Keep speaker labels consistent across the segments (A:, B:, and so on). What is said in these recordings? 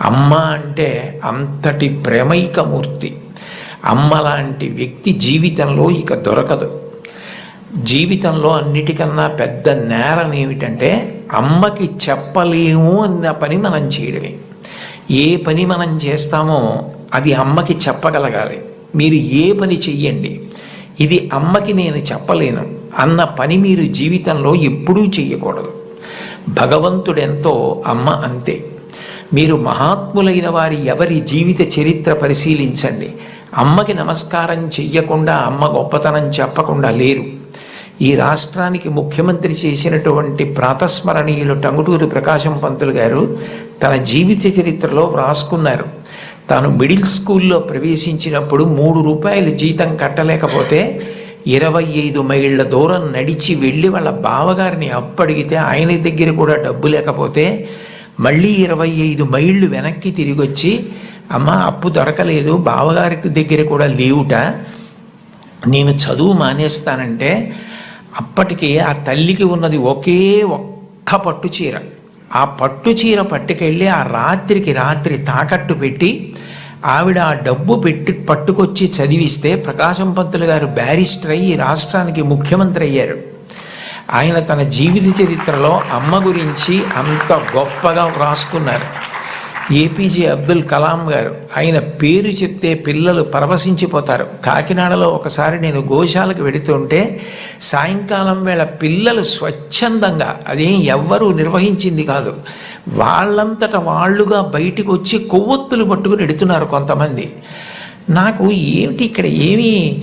A: అమ్మ అంటే అంతటి ప్రేమైకమూర్తి. అమ్మ లాంటి వ్యక్తి జీవితంలో ఇక దొరకదు. జీవితంలో అన్నిటికన్నా పెద్ద నేరం ఏమిటంటే అమ్మకి చెప్పలేము అన్న పని మనం చేయడమే. ఏ పని మనం చేస్తామో అది అమ్మకి చెప్పగలగాలి. మీరు ఏ పని చెయ్యండి ఇది అమ్మకి నేను చెప్పలేను అన్న పని మీరు జీవితంలో ఎప్పుడూ చెయ్యకూడదు. భగవంతుడెంతో అమ్మ అంతే. మీరు మహాత్ములైన వారి ఎవరి జీవిత చరిత్ర పరిశీలించండి. అమ్మకి నమస్కారం చెయ్యకుండా అమ్మ గొప్పతనం చెప్పకుండా లేరు. ఈ రాష్ట్రానికి ముఖ్యమంత్రి చేసినటువంటి ప్రాతస్మరణీయులు టంగుటూరి ప్రకాశం పంతులు గారు తన జీవిత చరిత్రలో వ్రాసుకున్నారు. తాను మిడిల్ స్కూల్లో ప్రవేశించినప్పుడు మూడు రూపాయలు జీతం కట్టలేకపోతే ఇరవై ఐదు మైళ్ళ దూరం నడిచి వెళ్ళి వాళ్ళ బావగారిని అప్పడిగితే ఆయన దగ్గర కూడా డబ్బు లేకపోతే మళ్ళీ ఇరవై ఐదు మైళ్ళు వెనక్కి తిరిగి వచ్చి అమ్మ అప్పు దొరకలేదు బావగారికి దగ్గర కూడా లేవుట. నేను చదువు మానేస్తానంటే అప్పటికి ఆ తల్లికి ఉన్నది ఒకే ఒక్క పట్టు చీర. ఆ పట్టు చీర పట్టుకెళ్ళి ఆ రాత్రికి రాత్రి తాకట్టు పెట్టి ఆవిడ ఆ డబ్బు పెట్టి పట్టుకొచ్చి చదివిస్తే ప్రకాశం పంతులు గారు బ్యారిస్టర్ అయ్యి రాష్ట్రానికి ముఖ్యమంత్రి అయ్యారు. ఆయన తన జీవిత చరిత్రలో అమ్మ గురించి అంత గొప్పగా వ్రాసుకున్నారు ఏపీజే అబ్దుల్ కలాం గారు ఆయన పేరు చెప్తే పిల్లలు పరవశించిపోతారు. కాకినాడలో ఒకసారి నేను గోశాలకు వెడుతుంటే సాయంకాలం వేళ పిల్లలు స్వచ్ఛందంగా అదేం ఎవ్వరూ నిర్వహించింది కాదు వాళ్ళంతట వాళ్ళుగా బయటికి వచ్చి కొవ్వొత్తులు పట్టుకుని ఎడుతున్నారు కొంతమంది. నాకు ఏమిటి ఇక్కడ ఏమీ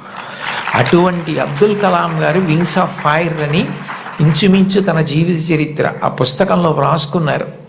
A: అటువంటి అబ్దుల్ కలాం గారు వింగ్స్ ఆఫ్ ఫైర్ అని ఇంచుమించు తన జీవిత చరిత్ర ఆ పుస్తకంలో వ్రాసుకున్నారు.